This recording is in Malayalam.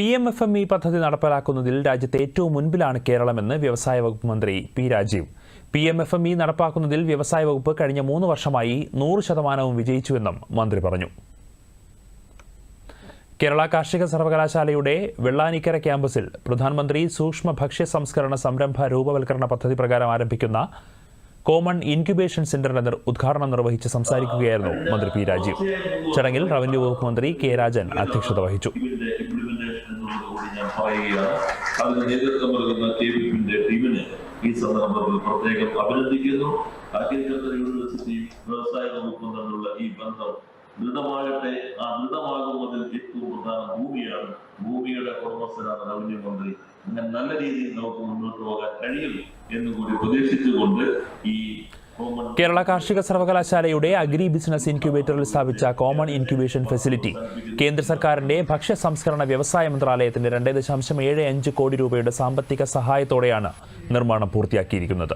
P M F M E പദ്ധതി നടപ്പിലാക്കുന്നതിൽ രാജ്യത്തെ ഏറ്റവും മുൻപിലാണ് കേരളമെന്ന് വ്യവസായ വകുപ്പ് മന്ത്രി P Rajeev. P M F M E നടപ്പാക്കുന്നതിൽ വ്യവസായ വകുപ്പ് കഴിഞ്ഞ മൂന്ന് വർഷമായി നൂറ് ശതമാനവും വിജയിച്ചുവെന്നും മന്ത്രി പറഞ്ഞു. കേരള കാർഷിക സർവകലാശാലയുടെ വെള്ളാനിക്കര ക്യാമ്പസിൽ പ്രധാനമന്ത്രി സൂക്ഷ്മ ഭക്ഷ്യ സംസ്കരണ സംരംഭ രൂപവൽക്കരണ പദ്ധതി പ്രകാരം ആരംഭിക്കുന്ന കോമൺ ഇൻക്യുബേഷൻ സെന്റർ ഉദ്ഘാടനം നിർവഹിച്ച് സംസാരിക്കുകയായിരുന്നു മന്ത്രി പി രാജീവ്. ചടങ്ങിൽ റവന്യൂ വകുപ്പ് മന്ത്രി കെ രാജൻ അധ്യക്ഷത വഹിച്ചു. അതിന് നേതൃത്വം നൽകുന്ന കെ വിപിന്റെ ടീമിനെ ഈ സന്ദർഭത്തിൽ പ്രത്യേകം അഭിനന്ദിക്കുന്നു. അഗ്രികൾച്ചർ യൂണിവേഴ്സിറ്റി വ്യവസായ വകുപ്പും തമ്മിലുള്ള ഈ ബന്ധം ദൃഢമാകട്ടെ. ആ ദൃഢമാകുന്നതിൽ ഏറ്റവും പ്രധാന ഭൂമിയാണ്. ഭൂമിയുടെ ഉടമസ്ഥനാണ് റവന്യൂ മന്ത്രി അങ്ങനെ നല്ല രീതിയിൽ നമുക്ക് മുന്നോട്ട് പോകാൻ കഴിയും എന്നുകൂടി പ്രതീക്ഷിച്ചുകൊണ്ട് ഈ കേരള കാർഷിക സർവകലാശാലയുടെ അഗ്രി ബിസിനസ് ഇൻക്യുബേറ്ററിൽ സ്ഥാപിച്ച കോമൺ ഇൻക്യുബേഷൻ ഫെസിലിറ്റി കേന്ദ്ര സർക്കാരിന്റെ ഭക്ഷ്യ സംസ്കരണ വ്യവസായ മന്ത്രാലയത്തിന്റെ രണ്ട് ദശാംശം ഏഴ് അഞ്ച് കോടി രൂപയുടെ സാമ്പത്തിക സഹായത്തോടെയാണ് നിർമ്മാണം പൂർത്തിയാക്കിയിരിക്കുന്നത്.